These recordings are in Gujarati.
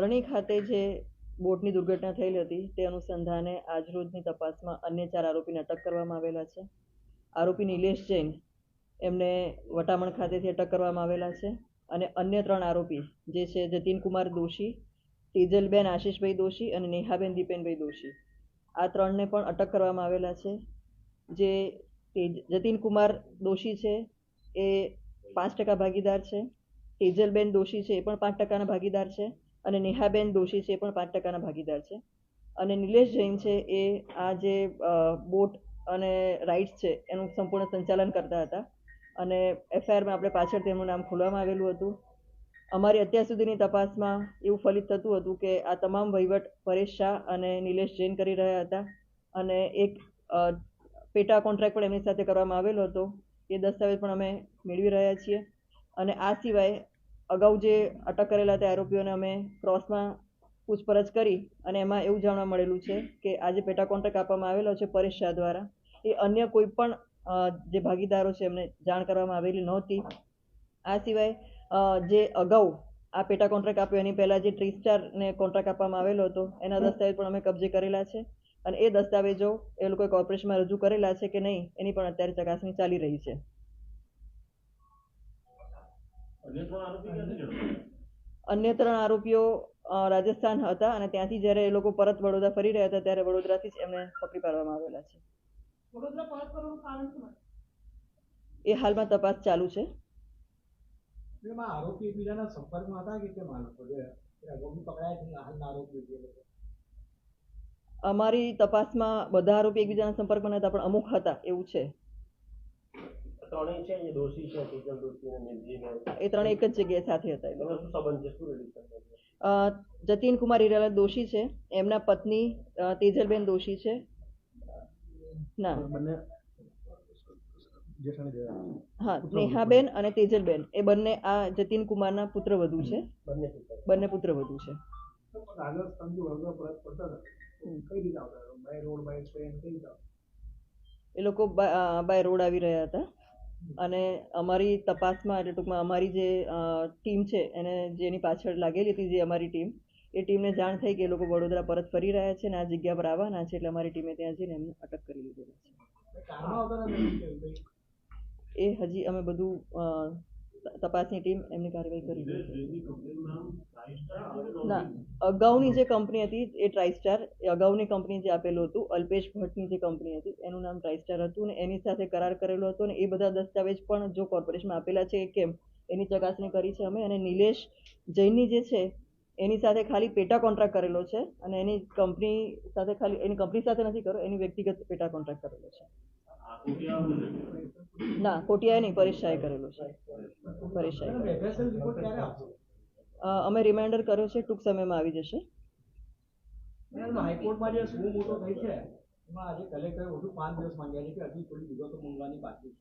અરણી ખાતે જે બોટની દુર્ઘટના થયેલી હતી, તે અનુસંધાને આજરોજની તપાસમાં અન્ય ચાર આરોપીને અટક કરવામાં આવેલા છે. આરોપી નિલેશ જૈન એમને વટામણ ખાતેથી અટક કરવામાં આવેલા છે અને અન્ય ત્રણ આરોપી જે છે જતીન કુમાર દોશી, તેજલબેન આશીષભાઈ દોશી અને નેહાબેન દીપેનભાઈ દોશી. આ ત્રણને પણ અટક કરવામાં આવેલા છે. જે તેજ- જતીન કુમાર દોશી છે એ પાંચ ટકા ભાગીદાર છે. તેજલબેન દોશી છે એ પણ પાંચ ટકાના ભાગીદાર છે. અને નેહાબેન દોશી છે એ પણ પાંચ ટકાના ભાગીદાર છે. અને નિલેશ જૈન છે એ આ જે બોટ અને રાઇડ્સ છે એનું સંપૂર્ણ સંચાલન કરતા હતા. અને એફઆઈઆરમાં આપણે પાછળ તેમનું નામ ખોલવામાં આવેલું હતું. અમારી અત્યાર સુધીની તપાસમાં એવું ફલિત થતું હતું કે આ તમામ વહીવટ પરેશ શાહ અને નિલેશ જૈન કરી રહ્યા હતા. અને એક પેટા કોન્ટ્રાક્ટ પણ એમની સાથે કરવામાં આવેલો હતો. એ દસ્તાવેજ પણ અમે મેળવી રહ્યા છીએ. અને આ સિવાય અગાઉ જે અટક કરેલા તે આરોપીઓને અમે ક્રોસમાં પૂછપરછ કરી અને એમાં એવું જાણવા મળેલું છે કે આ જે પેટા કોન્ટ્રાક્ટ આપવામાં આવેલો છે પરેશ શાહ દ્વારા, એ અન્ય કોઈ પણ જે ભાગીદારો છે એમને જાણ કરવામાં આવેલી નહોતી. આ સિવાય જે અગાઉ આ પેટા કોન્ટ્રાક્ટ આપ્યો, એની પહેલાં જે ટ્રી સ્ટારને કોન્ટ્રાક્ટ આપવામાં આવેલો હતો, એના દસ્તાવેજ પણ અમે કબજે કરેલા છે. અને એ દસ્તાવેજો એ લોકોએ કોર્પોરેશનમાં રજૂ કરેલા છે કે નહીં, એની પણ અત્યારે ચકાસણી ચાલી રહી છે. અન્ય ત્રણ આરોપીઓ રાજસ્થાન હતા અને ત્યાંથી જ્યારે એ લોકો પરત વડોદરા ફરી રહ્યા હતા ત્યારે વડોદરાથી જ એમને પકડી પાડવામાં આવેલા છે. વડોદરા પરત કરવાનું કારણ શું હતું? એ હાલમાં તપાસ ચાલુ છે. એમાં આરોપી એકબીજાના સંપર્કમાં હતા કે કેમ પકડાયા છે અમારી તપાસમાં બધા આરોપી એકબીજાના સંપર્કમાં હતા પણ અમુક હતા એવું છે. ત્રણેય છે એ દોષી છે શીતલ દોશી અને નિર્જીવ એ ત્રણ એક જ જગ્યાએ સાથે હતા એનો શું સંબંધ છે? શું રિલેશન છે? જતીન કુમાર હિરાલાલ દોશી છે એમના પત્ની તેજલબેન દોશી છે. ના. બંને હા નેહાબેન અને તેજલબેન. એ બંને આ જતીન કુમારના પુત્રવધુ છે. બંને પુત્ર. વધુ પુત્રવધુ છે? એ લોકો બાય રોડ આવી રહ્યા હતા. અને અમારી તપાસમાં એટલે ટૂંકમાં અમારી જે ટીમ છે એને જેની પાછળ લાગેલી હતી જે અમારી ટીમ એ ટીમને જાણ થઈ કે એ લોકો વડોદરા પરત ફરી રહ્યા છે અને આ જગ્યા પર આવવાના છે એટલે અમારી ટીમે ત્યાં જઈને એમને અટક કરી લીધેલા છે? એ હજી અમે બધું તપાસની ટીમ એમની કાર્યવાહી કરી રહી છે. ના અગાઉની જે કંપની હતી એ ટ્રાઇસ્ટાર એ અગાઉની કંપની જે આપેલું હતું અલ્પેશ ભટ્ટની જે કંપની હતી એનું નામ ટ્રાઇસ્ટાર હતું ને એની સાથે કરાર કરેલો હતો ને એ બધા દસ્તાવેજ પણ જો કોર્પોરેશનમાં આપેલા છે કેમ? એની ચકાસણી કરી છે અમે અને નિલેશ જૈનની જે છે એની સાથે ખાલી પેટા કોન્ટ્રાક્ટ કરેલો છે અને એની કંપની સાથે ખાલી એની કંપની સાથે નથી કર્યો એની વ્યક્તિગત પેટા કોન્ટ્રાક્ટ કરેલો છે. ના કોટિયાએ નહીં પરેશ શાહે કરેલો છે. પરેશ શાહે મેડમ, FSL રિપોર્ટ ક્યારે આપશો અ, અમે રિમાઇન્ડર કર્યો છે ટૂંક સમયમાં આવી જશે. હાઈકોર્ટમાં જે શું મોટો થઈ છે એમાં આજે કલેક્ટરે વધુ પાંચ દિવસ માંગ્યા છે કે હજી થોડી વિગતો માંગવાની બાકી છે.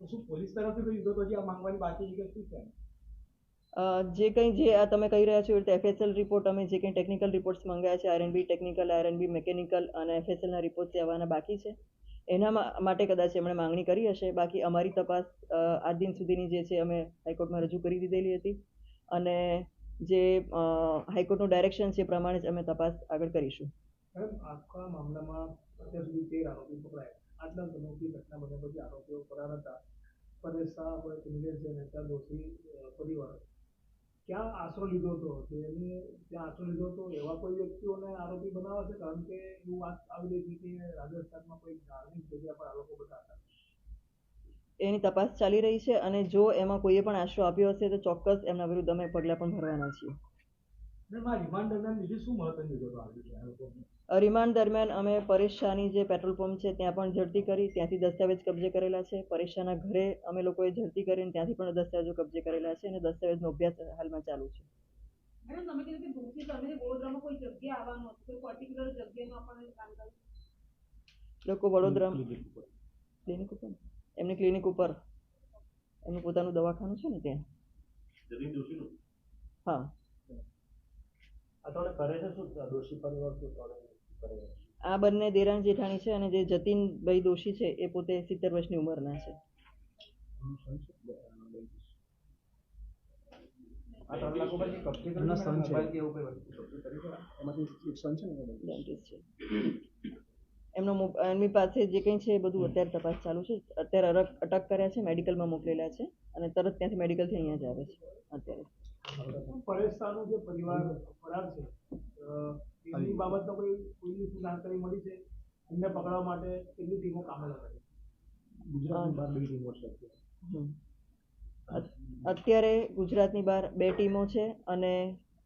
તો શું પોલીસ તરફથી કોઈ વિગતો હજી આ માંગવાની બાકી છે કે શું છે? જે કંઈ જે આ તમે કહી રહ્યા છો એ રીતે એફએસએલ રિપોર્ટ અમે જે કંઈ ટેકનિકલ રિપોર્ટ્સ મંગાયા છે આરએનબી ટેકનિકલ આરએનબી મિકેનિકલ અને એફએસએલના રિપોર્ટ્સ આવવાના બાકી છે. એના માટે કદાચ એમણે માંગણી કરી હશે. બાકી અમારી તપાસ આજ દિન સુધીની જે છે અમે હાઈકોર્ટમાં રજૂ કરી દીધેલી હતી. અને જે હાઈકોર્ટનું ડાયરેક્શન છે એ પ્રમાણે જ અમે તપાસ આગળ કરીશું. આખા મામલામાં અત્યાર સુધી તેર આરોપી પકડાયા આટલા સમયથી ઘટના બન્યા આરોપીઓ ફરાર હતા. પરેશ શાહ હોય નિલેશ જૈન હતા દોષી પરિવાર ક્યાં આશરો લીધો હતો? તેને ત્યાં આશરો લીધો હતો? એવા કોઈ વ્યક્તિઓને આરોપી બનાવે છે? કારણ કે એવું વાત આવી રહી છે કે રાજસ્થાનમાં કોઈ ધાર્મિક જગ્યા પર આ લોકો બધા હતા એની તપાસ ચાલી રહી છે અને જો એમાં કોઈએ પણ આશરો આપ્યો હશે તો ચોક્કસ એમના વિરુદ્ધ અમે પગલાં પણ ભરવાના છીએ. રિમાન્ડ દરમિયાન બીજી શું મહત્વની વિગતો આવી છે આ લોકોની રિમાન્ડ દરમિયાન અમે પરેશ શાહની જે પેટ્રોલ પંપ છે ત્યાં પણ ઝડપી કરી ત્યાંથી દસ્તાવેજ કબજે કરેલા છે. પરેશ શાહના ઘરે અમે લોકોએ ઝડપી કરીને ત્યાંથી પણ દસ્તાવેજો કબજે કરેલા છે અને દસ્તાવેજનો અભ્યાસ હાલમાં ચાલુ છે. લોકો વડોદરા ક્લિનિક ઉપર. એમની ક્લિનિક ઉપર. એમનું પોતાનું દવાખાનું છે ને ત્યાં? હા. આ ત્રણે કરે છે શું? દોષી પરિવાર શું ત્રણે આ બંને દેરાણ જેઠાણી છે અને જે જતીનભાઈ દોશી છે, એ પોતે સિત્તેર વર્ષની ઉંમરના છે. એમના એમનો પાસે જે કંઈ છે એ બધું અત્યારે તપાસ ચાલુ છે. અત્યારે અટક કર્યા છે, મેડિકલમાં મોકલેલા છે અને તરત ત્યાંથી મેડિકલથી અહીંયા જ આવે છે અત્યારે. પરેશ જે પરિવાર, ફરાર છે એની બાબતનો કોઈ પોલીસ જાણકારી મળી છે? એમને પકડવા માટે કેટલી ટીમો કામે લગાડી ગુજરાતની બહાર બે ટીમો છે અત્યારે. ગુજરાતની બહાર બે ટીમો છે અને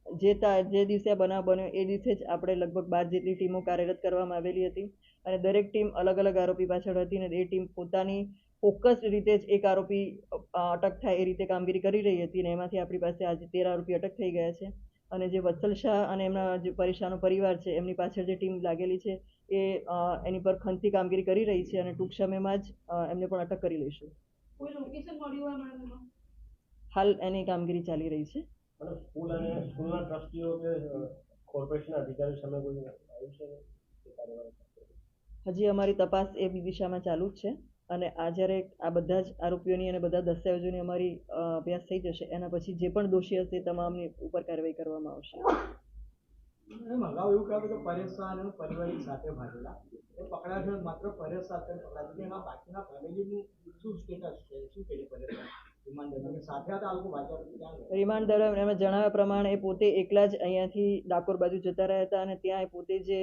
જે તા જે દિવસે આ બનાવ બન્યો એ દિવસે જ આપણે લગભગ બાર જેટલી ટીમો કાર્યરત કરવામાં આવેલી હતી અને દરેક ટીમ અલગ અલગ આરોપી પાછળ હતી અને એ ટીમ પોતાની ફોકસ રીતે જ એક આરોપી અટક થાય એ રીતે કામગીરી કરી રહી હતી અને એમાંથી આપણી પાસે આજે તેર આરોપી અટક થઈ ગયા છે. અને જે વત્સલ શાહ અને એમના જે પરિશાનો પરિવાર છે એમની પાછળ જે ટીમ લાગેલી છે એ એની પર ખનતી કામગીરી કરી રહી છે અને ટૂંક સમયમાં જ એમને પણ અટક કરી લઈશું. હાલ એની કામગીરી ચાલી રહી છે. સ્કૂલ અને સ્કૂલના ટ્રસ્ટીઓ કે કોર્પોરેશનના અધિકારીઓ સામે કોઈ આવ્યું છે? હજી અમારી તપાસ એ દિશામાં ચાલુ જ છે. અને આ જ્યારે આ બધા જ આરોપીઓની અને બધા દસ્તાવેજોની અમારી અભ્યાસ થઈ જશે એના પછી જે પણ દોષી હશે તમામની ઉપર કાર્યવાહી કરવામાં આવશે. એવું કહેવાતું કે પરેશ શાહ અને એનો સાથે ભાગેલા. એ પકડાયા છે માત્ર પરેશ શાહ પકડાયા છે. બાકીના ફેમિલીનું શું સ્ટેટસ છે? શું કહે છે પરેશ શાહ રિમાન્ડર સાથે હતા આ લોકો ભાગ્યા પછી ક્યાં ગયા? રિમાન્ડ દરમિયાન જણાવ્યા પ્રમાણે એ પોતે એકલા જ અહીંયાથી ડાકોર બાજુ જતા રહ્યા હતા અને ત્યાં એ પોતે જે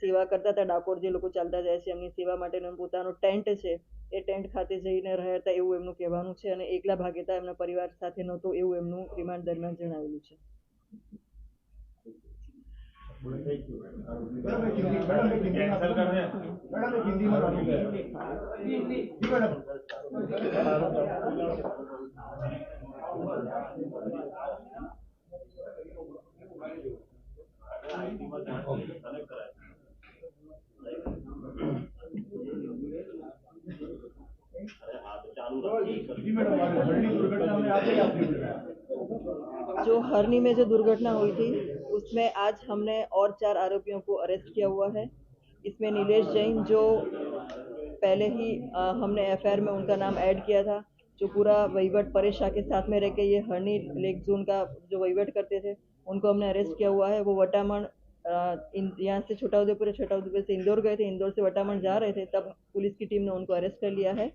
સેવા કરતા હતા ડાકોર જે લોકો ચાલતા જાય છે, એમની સેવા માટેનો પોતાનો ટેન્ટ છે, એ ટેન્ટ ખાતે જઈને રહ્યા હતા એવું એમનું કહેવાનું છે અને એકલા ભાગેતા એમના પરિવાર સાથે નહોતો એવું એમનું રિમાન્ડ દરમિયાન જણાવેલું છે. जो हरनी में जो दुर्घटना हुई थी, उसमें आज हमने और चार आरोपियों को अरेस्ट किया हुआ है। इसमें नीलेश जैन जो पहले ही हमने एफआईआर में उनका नाम ऐड किया था, जो पूरा वहीवट परेश शाह के साथ में रह के ये हरनी लेक जोन का जो वहीवट करते थे, उनको हमने अरेस्ट किया हुआ है। वो वटामण यहाँ से छोटाउदेपुर छोटा उदयपुर से इंदौर गए थे, इंदौर से वटामण जा रहे थे, तब पुलिस की टीम ने उनको अरेस्ट कर लिया है।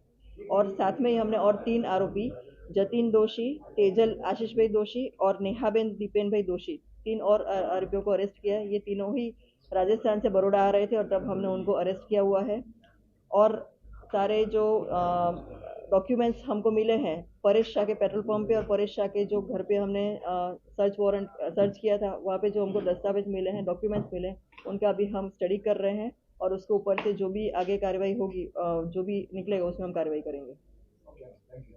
और साथ में ही हमने और तीन आरोपी जतिन दोषी तेजल आशीष भाई दोषी और नेहाबेन दीपेन भाई दोषी। तीन और आरोपियों को अरेस्ट किया है। ये तीनों ही राजस्थान से बड़ौदा आ रहे थे और तब हमने उनको अरेस्ट किया हुआ है। और सारे जो डॉक्यूमेंट्स हमको मिले हैं परेश शाह के पेट्रोल पंप पे और परेश शाह के जो घर पे हमने आ, सर्च वारंट सर्च किया था वहाँ पे जो हमको दस्तावेज़ मिले हैं डॉक्यूमेंट्स मिले हैं उनका अभी हम स्टडी कर रहे हैं। और उसके ऊपर से जो भी आगे कार्रवाई होगी अ, जो भी निकलेगा उसमें हम कार्रवाई करेंगे Okay, thank you.